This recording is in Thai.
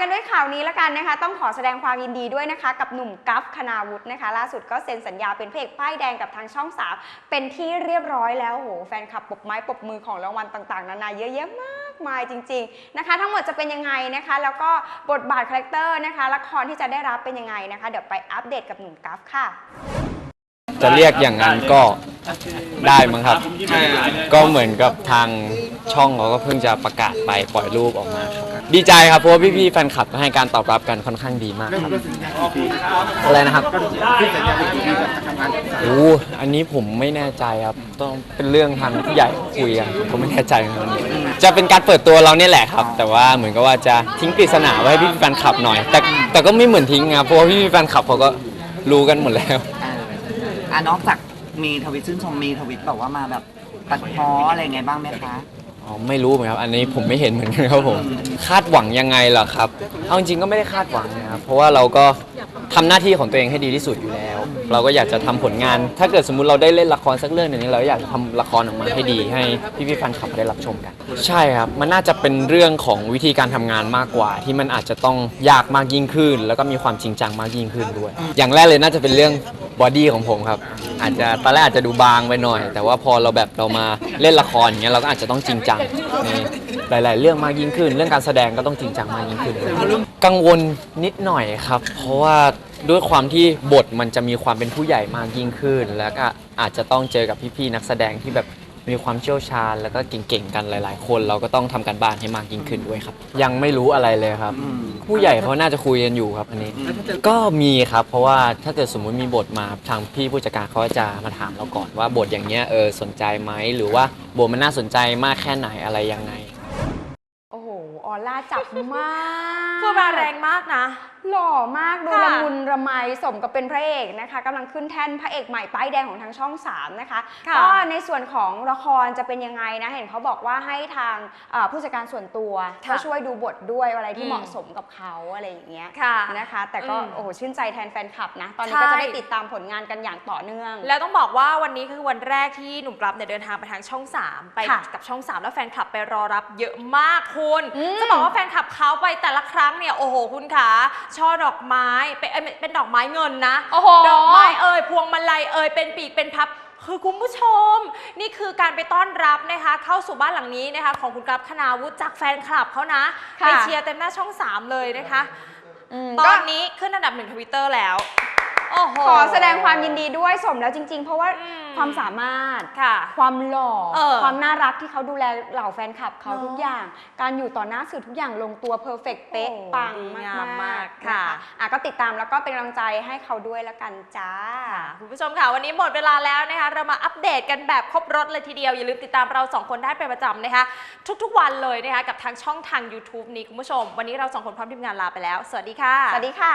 กันด้วยข่าวนี้แล้วกันนะคะ ต้องขอแสดงความยินดีด้วยนะคะ กับหนุ่มกัฟคณาวุฒินะคะ ล่าสุดก็เซ็นสัญญาเป็นพระเอกป้ายแดงกับทางช่องสามเป็นที่เรียบร้อยแล้วโหแฟนคลับปบไม้ปบมือของรางวัลต่างๆ นานาเยอะแยะมากมายจริงๆนะคะ ทั้งหมดจะเป็นยังไงนะคะ แล้วก็บทบาทคาแรคเตอร์นะคะ ละครที่จะได้รับเป็นยังไงนะคะ เดี๋ยวไปอัปเดตกับหนุ่มกัฟค่ะ จะเรียกอย่างนั้นก็ได้มั้งครับ ก็เหมือนกับทางช่องเขาก็เพิ่งจะประกาศไปปล่อยรูปออกมาครับ ดีใจครับเพราะว่าพี่ๆแฟนคลับก็ให้การตอบรับกันค่อนข้างดีมากครับอะไรนะครับโอ้อันนี้ผมไม่แน่ใจครับ ต้องเป็นเรื่องทางผู้ใหญ่คุยกันผมไม่แน่ใจเหมือนกันจะเป็นการเปิดตัวเราเนี่ยแหละครับ แต่ว่าเหมือนกับว่าจะทิ้งปริศนาไว้ให้พี่ๆแฟนคลับหน่อย แต่แต่ก็ไม่เหมือนทิ้งนะเพราะว่าพี่ๆแฟนคลับเขาก็รู้กันหมดแล้ว อะนอกจากมีทวิตชื่นชมมีทวิตแบบว่ามาแบบตัดพ้ออะไรไงบ้างไหมคะ อ๋อไม่รู้เหมือนครับ อันนี้ผมไม่เห็นเหมือนกันครับผม คาดหวังยังไงล่ะครับ เอาจริงๆก็ไม่ได้คาดหวังนะครับ เพราะว่าเราก็ทำหน้าที่ของตัวเองให้ดีที่สุดอยู่แล้ว เราก็อยากจะทำผลงาน ถ้าเกิดสมมุติเราได้เล่นละครสักเรื่องหนึ่งเราอยากจะทำละครออกมาให้ดีให้พี่ๆแฟนคลับได้รับชมกัน ใช่ครับ มันน่าจะเป็นเรื่องของวิธีการทำงานมากกว่า ที่มันอาจจะต้องยากมากยิ่งขึ้น แล้วก็มีความจริงจังมากยิ่งขึ้นด้วย อย่างแรกเลยน่าจะเป็นเรื่อง บอดี้ของผมครับ อาจจะตอนแรกอาจจะดูบางไปหน่อย แต่ว่าพอเราแบบเรามาเล่นละครอย่างเงี้ยเราก็อาจจะต้องจริงจังในหลาย ๆ เรื่องมากยิ่งขึ้น เรื่องการแสดงก็ต้องจริงจังมากยิ่งขึ้น กังวลนิดหน่อยครับ เพราะว่าด้วยความที่บทมันจะมีความเป็นผู้ใหญ่มากยิ่งขึ้น แล้วก็อาจจะต้องเจอกับพี่ ๆ นักแสดงที่แบบ มีความเชี่ยวชาญแล้วก็เก่งๆกันหลาย ๆ คนเราก็ต้องทำการบ้านให้มากยิ่งขึ้นด้วยครับ ยังไม่รู้อะไรเลยครับ อืม ผู้ใหญ่เขาน่าจะคุยกันอยู่ครับอันนี้ก็มีครับ เพราะว่าถ้าเกิดสมมุติมีบทมาทางพี่ผู้จัดการเขาจะมาถามเราก่อนว่าบทอย่างเงี้ยเออสนใจไหมหรือว่าบทมันน่าสนใจมากแค่ไหนอะไรยังไงโอ้โห ออร่าจับมากพูดมาแรงมากนะ หล่อมากดูค่ะละมุนระไมสมกับเป็นพระเอกนะคะกำลังขึ้นแท่นพระเอกใหม่ป้ายแดงของทางช่อง 3 นะคะ ค่ะก็ในส่วนของละครจะเป็นยังไงนะ เห็นเขาบอกว่าให้ทางเอ่อผู้จัดการส่วนตัวค่ะก็ช่วยดูบทด้วยอะไรที่อืม เหมาะสมกับเขาอะไรอย่างเงี้ยค่ะนะคะ แต่ก็อืมโอ้โหชื่นใจแทนแฟนคลับนะ ตอนนี้ใช่ก็จะได้ติดตามผลงานกันอย่างต่อเนื่อง แล้วต้องบอกว่าวันนี้คือวันแรกที่หนุ่มกรับเนี่ยเดินทางไปทางช่อง 3 ไปค่ะกับช่อง 3 แล้วแฟนคลับไปรอรับเยอะมากคุณ อืม จะบอกว่าแฟนคลับเขาไปแต่ละครั้งเนี่ยโอ้โหคุณขาช่อดอกไม้เป็นเอ้ยเป็นดอกไม้เงินนะโอ้โห ดอกไม้เอ่ยพวงมาลัยเอ่ยเป็นปีกเป็นพับ คือคุณผู้ชม นี่คือการไปต้อนรับนะคะ เข้าสู่บ้านหลังนี้นะคะ ของคุณกรับคณาวุฒิจากแฟนคลับเขานะค่ะ ไปเชียร์เต็มหน้าช่อง 3 เลยนะคะมตก็ อนนี้ขึ้นอันดับหนึ่งทวิตเตอร์แล้ว โอ้โหขอแสดงความยินดีด้วยสมแล้วจริง ๆ เพราะว่าอืมความสามารถ ค่ะความหล่อ เออความน่ารักที่เขาดูแลเหล่าแฟนคลับเขาเนอะทุกอย่าง การอยู่ต่อหน้าสื่อทุกอย่างลงตัวเพอร์เฟกเป๊ะโอ้ปังดีมากงามมากๆค่ะ นอะก็ติดตามแล้วก็เป็นกำลังใจให้เขาด้วยละกันจ้า คุณผู้ชมค่ะ วันนี้หมดเวลาแล้วนะคะ เรามาอัปเดตกันแบบครบรถเลยทีเดียว อย่าลืมติดตามเราสองคนได้เป็นประจำนะคะ ทุกๆวันเลยนะคะ กับทางช่องทาง YouTube นี้คุณผู้ชม วันนี้เราสองคนพร้อมทีมงานลาไปแล้ว สวัสดีค่ะ สวัสดีค่ะ